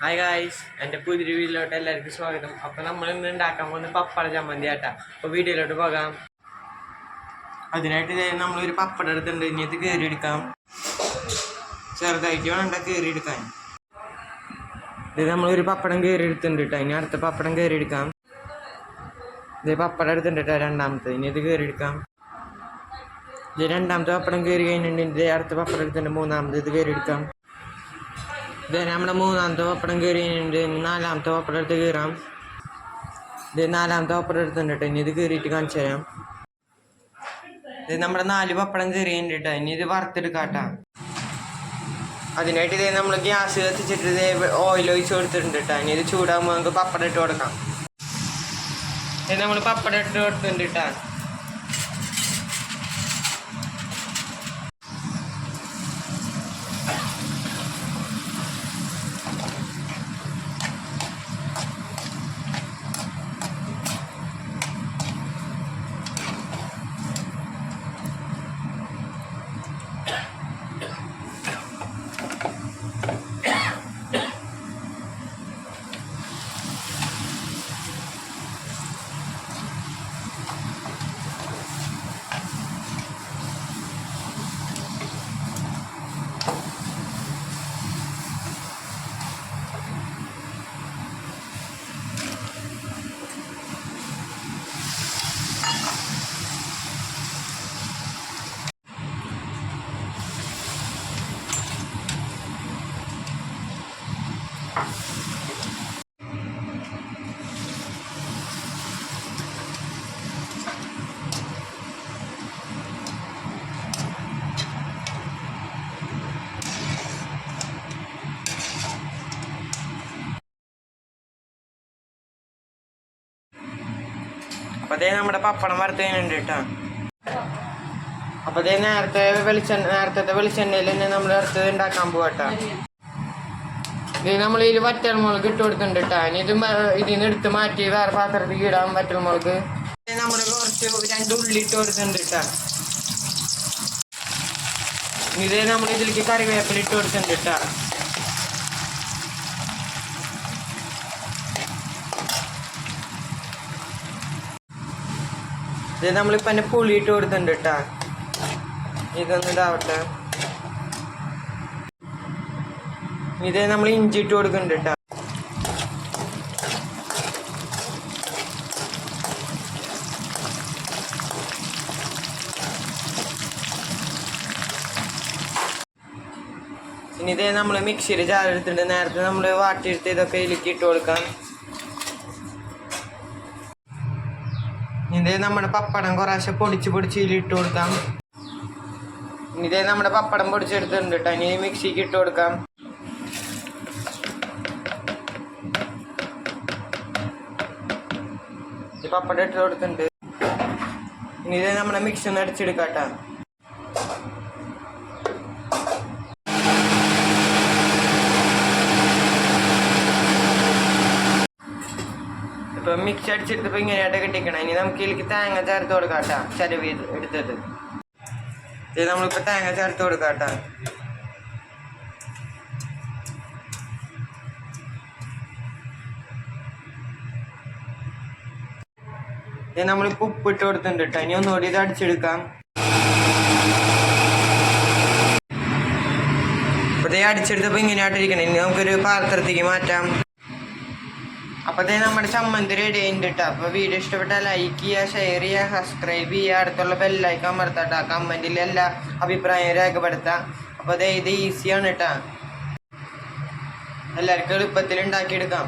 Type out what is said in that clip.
Hi guys എന്റെ പുതിയ വീട്ടിലോട്ട് എല്ലാവർക്കും സ്വാഗതം. അപ്പോൾ നമ്മൾ ഇന്ന് ഉണ്ടാക്കാൻ പോകുന്ന പപ്പട ചമ്മന്തി ആട്ടാ. അപ്പോൾ വീഡിയോയിലോട്ട് പോകാം. അതിനായിട്ട് നമ്മളൊരു പപ്പട എടുത്തിട്ടുണ്ട്. ഇനി അത് കയറിയെടുക്കാം ചെറുതായിട്ട് വേണ്ട കയറിയെടുക്കാൻ ഇത് നമ്മളൊരു പപ്പടം കയറിയെടുത്തിട്ടുണ്ട് കേട്ടോ ഇനി അടുത്ത പപ്പടം കയറിയെടുക്കാം ഇത് പപ്പടം എടുത്തിട്ടുണ്ട് കേട്ടോ രണ്ടാമത്തെ. ഇനി ഇത് കയറിയെടുക്കാം ഇത് രണ്ടാമത്തെ പപ്പടം കയറി കഴിഞ്ഞിട്ടുണ്ട്. ഇത് അടുത്ത പപ്പടം എടുത്തിട്ടുണ്ട് മൂന്നാമത് ഇത് കയറിയെടുക്കാം ഇത് നമ്മുടെ മൂന്നാമത്തെ പപ്പടം കയറിയിട്ടുണ്ട് ഇനി നാലാമത്തെ പപ്പടം എടുത്ത് കയറാം ഇത് നാലാമത്തെ പപ്പടം എടുത്തിട്ടുണ്ട് ഇനി ഇത് കയറിയിട്ട് കാണിച്ചു തരാം. ഇത് നമ്മുടെ നാല് പപ്പടം കേട്ടോ ഇനി ഇത് വറുത്തെടുക്കാട്ടാ. അതിനായിട്ട് ഇതേ നമ്മൾ ഗ്യാസ് കത്തിച്ചിട്ട് ഇതേ ഓയിൽ ഒഴിച്ച് കൊടുത്തിട്ടുണ്ട് ഇനി ഇത് ചൂടാകുമ്പോൾ നമുക്ക് പപ്പടം ഇട്ട് കൊടുക്കാം. ഇത് നമ്മൾ പപ്പടം ഇട്ട് കൊടുത്തിട്ടുണ്ട് അപ്പൊ അതേ നമ്മുടെ പപ്പടം വറുത്തതിനുണ്ട് കേട്ടോ. അപ്പൊ അതേ നേരത്തെ വെളിച്ചെണ്ണ നേരത്തെ വെളിച്ചെണ്ണയിൽ തന്നെ നമ്മൾ വറുത്തത് ഉണ്ടാക്കാൻ പോകട്ടോ ഇത് നമ്മൾ ഇതിൽ വറ്റൽ മുളക് ഇട്ട് കൊടുക്കുന്നുണ്ട് കേട്ടോ ഇത് ഇതിൽ നിന്ന് എടുത്ത് മാറ്റി വേറെ പാത്രത്തിൽ ഇടാം വറ്റൽ മുളക്. നമ്മൾ കുറച്ച് രണ്ട് ഉള്ളി ഇട്ട് കൊടുക്കുന്നുണ്ട് കേട്ടോ ഇത് നമ്മൾ ഇതിലേക്ക് കറിവേപ്പില ഇട്ട് കൊടുക്കുന്നുണ്ട് കേട്ടോ ഇത് നമ്മളിപ്പന്നെ പുളി ഇട്ട് കേട്ടാ ഇതൊന്നും ഇതാവട്ടെ. ഇത് നമ്മൾ ഇഞ്ചി ഇട്ട് കൊടുക്കുന്നുണ്ട് കേട്ടോ. ഇനി ഇതേ നമ്മൾ മിക്സിയിൽ ചാരെടുത്തിട്ട് നേരത്തെ നമ്മൾ വാട്ടിയെടുത്ത് ഇതൊക്കെ ഇതിലേക്ക് ഇട്ട് കൊടുക്കാം. ഇതേ നമ്മുടെ പപ്പടം കുറേശ്ശെ പൊടിച്ച് പൊടിച്ച് ഇട്ട് കൊടുക്കാം. ഇതേ നമ്മുടെ പപ്പടം പൊടിച്ചെടുത്തിട്ടുണ്ട് കേട്ടോ. ഇനി മിക്സിക്ക് ഇട്ട് കൊടുക്കാം. ഇത് പപ്പടം ഇട്ട് കൊടുത്തിട്ടുണ്ട്. ഇനി ഇത് നമ്മുടെ മിക്സി ഒന്ന് അടിച്ചെടുക്കാം കേട്ടോ ഇപ്പൊ മിക്സ് അടിച്ചെടുത്തപ്പോ ഇങ്ങനെയായിട്ട് കിട്ടിക്കണം. ഇനി നമുക്ക് ഇതിലേക്ക് തേങ്ങ ചേർത്ത് കൊടുക്കാട്ടാ ചരവ് എടുത്തത്. ഇത് നമ്മളിപ്പോ തേങ്ങ ചേർത്ത് കൊടുക്കാം കേട്ടാ നമ്മൾ നമ്മളിപ്പോ ഉപ്പ് ഇട്ട് കൊടുത്തിട്ടുണ്ട് കേട്ടോ ഇനി ഒന്നുകൂടി ഇത് അടിച്ചെടുക്കാം. ഇപ്പൊ ഇത് അടിച്ചെടുത്തപ്പോ ഇങ്ങനെയായിട്ടിരിക്കണം ഇനി നമുക്കൊരു പാത്രത്തേക്ക് മാറ്റാം. അപ്പൊ ദേ നമ്മുടെ ചമ്മന്തി റെഡി ആയിട്ടുണ്ട് അപ്പോൾ അപ്പൊ വീഡിയോ ഇഷ്ടപ്പെട്ടാൽ ലൈക്ക് ചെയ്യുക ഷെയർ ചെയ്യുക സബ്സ്ക്രൈബ് ചെയ്യുക. അടുത്തുള്ള ബെല്ലൈക്കൻ മറത്താട്ടാ കമന്റിൽ എല്ലാ അഭിപ്രായവും രേഖപ്പെടുത്താം. അപ്പൊ ദേ ഇത് ഈസിയാണ് കേട്ടോ എല്ലാവർക്കും എളുപ്പത്തിൽ ഉണ്ടാക്കിയെടുക്കാം.